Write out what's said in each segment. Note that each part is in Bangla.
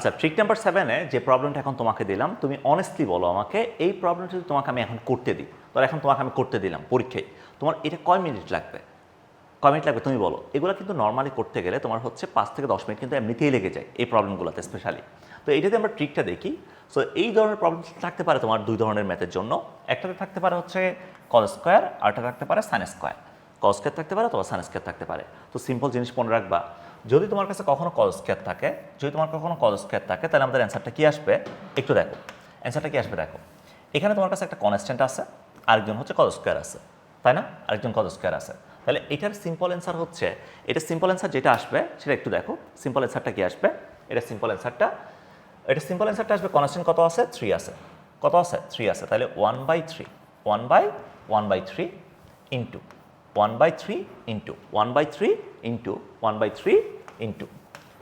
আচ্ছা ট্রিক নাম্বার সেভেনে যে প্রবলেমটা এখন তোমাকে দিলাম, তুমি অনেস্টলি বলো আমাকে, এই প্রবলেমটা যদি তোমাকে আমি এখন করতে দিই, ধর এখন তোমাকে আমি করতে দিলাম পরীক্ষায়, তোমার এটা কয় মিনিট লাগবে? কয় মিনিট লাগবে তুমি বলো। এগুলো কিন্তু নর্মালি করতে গেলে তোমার হচ্ছে পাঁচ থেকে দশ মিনিট কিন্তু এমনিতেই লেগে যায় এই প্রবলেমগুলোতে স্পেশালি তো এইটাতে আমরা ট্রিকটা দেখি। সো এই ধরনের প্রবলেম থাকতে পারে তোমার দুই ধরনের ম্যাথের জন্য। একটাতে থাকতে পারে হচ্ছে কল স্কোয়ার আরটা থাকতে পারে সাইন স্কোয়ার কল স্কোয়ার থাকতে পারে অথবা সাইন স্কোয়ার থাকতে পারে। তো সিম্পল জিনিস মনে রাখবা যদি তোমার কাছে কখনো কল স্কোয়ার থাকে, যদি তোমার কখনো কল স্কোয়ার থাকে, তাহলে আমাদের অ্যান্সারটা কী আসবে? একটু দেখো। অ্যান্সারটা কী আসবে দেখো? এখানে তোমার কাছে একটা কনস্ট্যান্ট আছে, আরেকজন হচ্ছে কল স্কোয়ার আছে। তাই না? আরেকজন কত স্কোয়ার আছে। তাহলে এটার সিম্পল অ্যান্সার হচ্ছে, এটা সিম্পল অ্যান্সার যেটা আসবে, সেটা একটু দেখো। সিম্পল অ্যান্সারটা কি আসবে? এটা সিম্পল অ্যান্সারটা এটা সিম্পল অ্যান্সারটা আসবে কনস্ট্যান্ট কত আছে? থ্রি আছে। কত আছে? থ্রি আছে। তাহলে one by three one by one by three into one by three into one by three into one by three into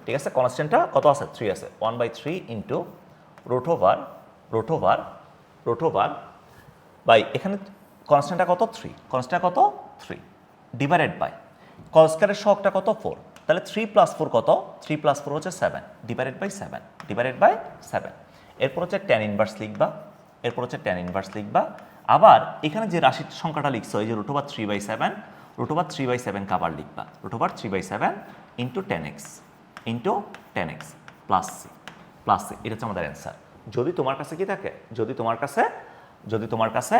ঠিক আছে? কনস্ট্যান্টটা কত আছে? থ্রি আছে। One by three into root over root over root over by এখানে কনস্ট্যান্টটা কত? থ্রি কনস্ট্যান্ট কত? থ্রি ডিভাইডেড বাই কনস্কোয়ারের শখটা কত? ফোর তাহলে থ্রি প্লাস ফোর কত? থ্রি প্লাস ফোর হচ্ছে seven divided by seven divided by seven এরপর হচ্ছে টেন ইনভার্স লিখবা। এরপর হচ্ছে টেন ইনভার্স লিখবা। আবার এখানে যে রাশির সংখ্যাটা লিখছো, এই যে root over three by seven root over three by seven কাবার লিখবা। Root over three by seven into ten x into ten x plus c plus c এটা হচ্ছে আমাদের অ্যান্সার যদি তোমার কাছে কি থাকে? যদি তোমার কাছে, যদি তোমার কাছে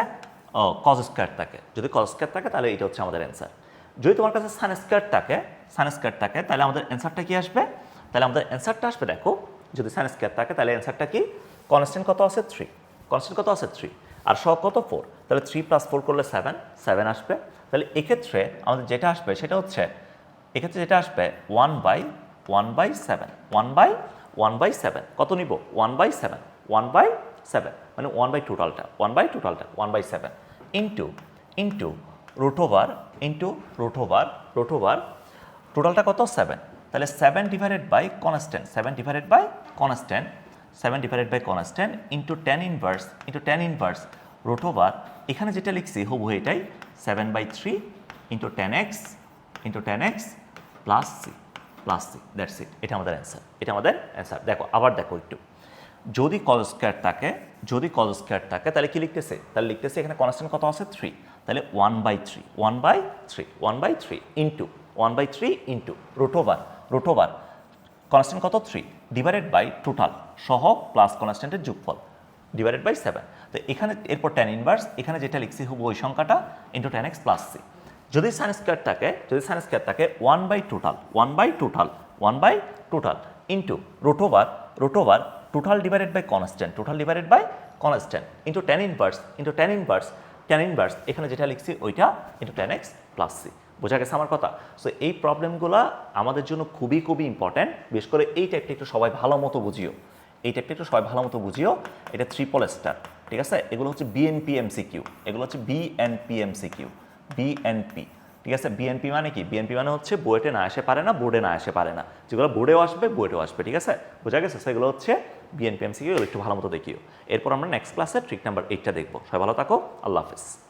কজ স্কোয়ার থাকে। যদি কজ স্কোয়ার থাকে, তাহলে এটা হচ্ছে আমাদের অ্যান্সার যদি তোমার কাছে সান স্কোয়ার থাকে সান স্কোয়ার থাকে, তাহলে আমাদের অ্যান্সারটা কি আসবে? তাহলে আমাদের অ্যান্সারটা আসবে, দেখো, যদি সান স্কোয়ার থাকে, তাহলে অ্যান্সারটা কি? কনস্ট্যান্ট কত আছে? থ্রি কনস্ট্যান্ট কত আছে? থ্রি আর সব কত? ফোর তাহলে থ্রি প্লাস ফোর করলে সেভেন সেভেন আসবে। তাহলে এক্ষেত্রে আমাদের যেটা আসবে সেটা হচ্ছে, এক্ষেত্রে যেটা আসবে one by one by seven one by one by seven কত নিব? One by seven one by seven মানে ওয়ান বাই টোটালটা ওয়ান বাই টোটালটা one by seven into into root over into root over root over টোটালটা কত? সেভেন তাহলে seven divided by constant seven divided by constant seven divided by constant into ten inverse into ten inverse root over এখানে যেটা লিখছি হবু এটাই seven by three into ten x into ten x plus c plus c that's it এটা আমাদের অ্যান্সার এটা আমাদের অ্যান্সার দেখো, আবার দেখো একটু। যদি কল স্কোয়ার থাকে, যদি কল স্কোয়ার থাকে, তাহলে কি লিখতেছে? তাহলে লিখতেছে এখানে কনস্ট্যান্ট কত আছে? থ্রি তাহলে one by three one by three one by three into one by three into root over root over constant কত? থ্রি ডিভাইডেড বাই টোটাল সহ প্লাস কনস্ট্যান্টের যোগফল। ডিভাইডেড বাই সেভেন তো এখানে এরপর টেন ইনভার্স এখানে যেটা লিখছি হব ওই সংখ্যাটা into ten x plus c যদি সাইন স্কোয়ার থাকে, যদি সাইন স্কোয়ার থাকে one by total one by total one by total into root over root over total divided by constant total divided by constant into ten inverse into ten inverse ten inverse এখানে যেটা লিখছি ওইটা into ten x plus c বোঝা গেছে আমার কথা? সো এই প্রবলেমগুলো আমাদের জন্য খুবই খুবই ইম্পর্ট্যান্ট বিশেষ করে এই টাইপটা একটু সবাই ভালো মতো বুঝিও। এই টাইপটা একটু সবাই ভালো মতো বুঝিও। এটা ট্রিপল স্টার ঠিক আছে? এগুলো হচ্ছে বিএনপি এমসিকিউ এগুলো হচ্ছে বিএনপি এমসিকিউ বিএনপি ঠিক আছে? বিএনপি মানে কি? বিএনপি মানে হচ্ছে বুয়েটে না আসে পারে না, বোর্ডে না আসে পারে না। যেগুলো বোর্ডেও আসবে, বুয়েটেও আসবে, ঠিক আছে? বোঝা গেছে? সেগুলো হচ্ছে বিএনপি এমসিকিউ একটু ভালো মতো দেখিও। এরপর আমরা নেক্সট ক্লাসে ট্রিক নাম্বার এইটটা দেখব। সবাই ভালো থাকো। আল্লাহ হাফিজ।